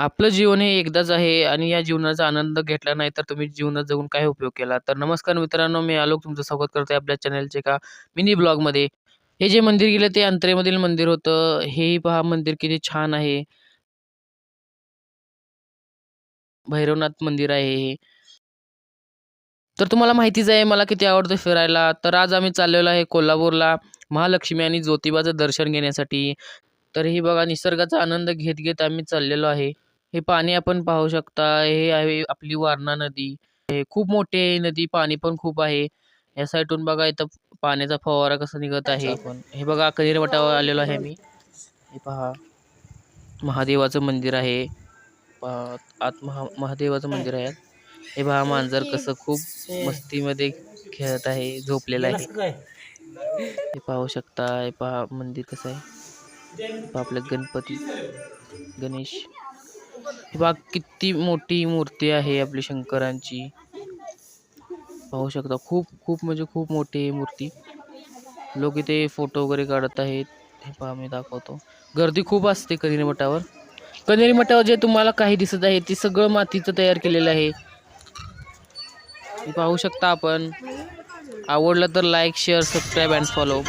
आपलं जीवन हे एकदाच आहे आणि या जीवनाचा आनंद घेतला नाही तर तुम्ही जीवनात जगून काय उपयोग केला? तर नमस्कार मित्रांनो मी आलोक तुमचं स्वागत करतोय आपल्या चॅनलचे एका मिनी ब्लॉगमध्ये हे जे मंदिर गेलं ते अंतरेमधील मंदिर होतं. हेही पहा मंदिर किती छान आहे. भैरवनाथ मंदिर आहे हे. तर तुम्हाला माहितीच आहे मला किती आवडतं फिरायला. तर आज आम्ही चाललेलो आहे कोल्हापूरला महालक्ष्मी आणि ज्योतिबाचं दर्शन घेण्यासाठी. तर ही बघा निसर्गाचा आनंद घेत घेत आम्ही चाललेलो आहे. हे पाणी आपण पाहू शकता हे आहे आपली वारणा नदी. हे खूप मोठी आहे नदी पाणी पण खूप आहे. या साईडून बघा इथं पाण्याचा फवारा कसा निघत आहे. हे बघा कनेरवटावर आलेलो आहे मी. हे पहा. महादेवाचं मंदिर आहे. पहा आत महा महादेवाचं मंदिर आहे. हे पहा मांजर कसं खूप मस्तीमध्ये खेळत आहे झोपलेलं आहे. हे पाहू शकता हे पहा मंदिर कसं आहे. आपलं गणपती गणेश. बघा किती मोठी मूर्ती आहे आपली शंकरांची. पाहू शकता खूप खूप म्हणजे खूप मोठी आहे मूर्ती. लोक इथे फोटो वगैरे काढत आहेत. हे पहा मी दाखवतो. गर्दी खूप असते कनेरी मठावर. कनेरी मठावर जे तुम्हाला काही दिसत आहे ते सगळं मातीचं तयार केलेलं आहे. पाहू शकता आपण. आवडलं तर like share subscribe and follow bye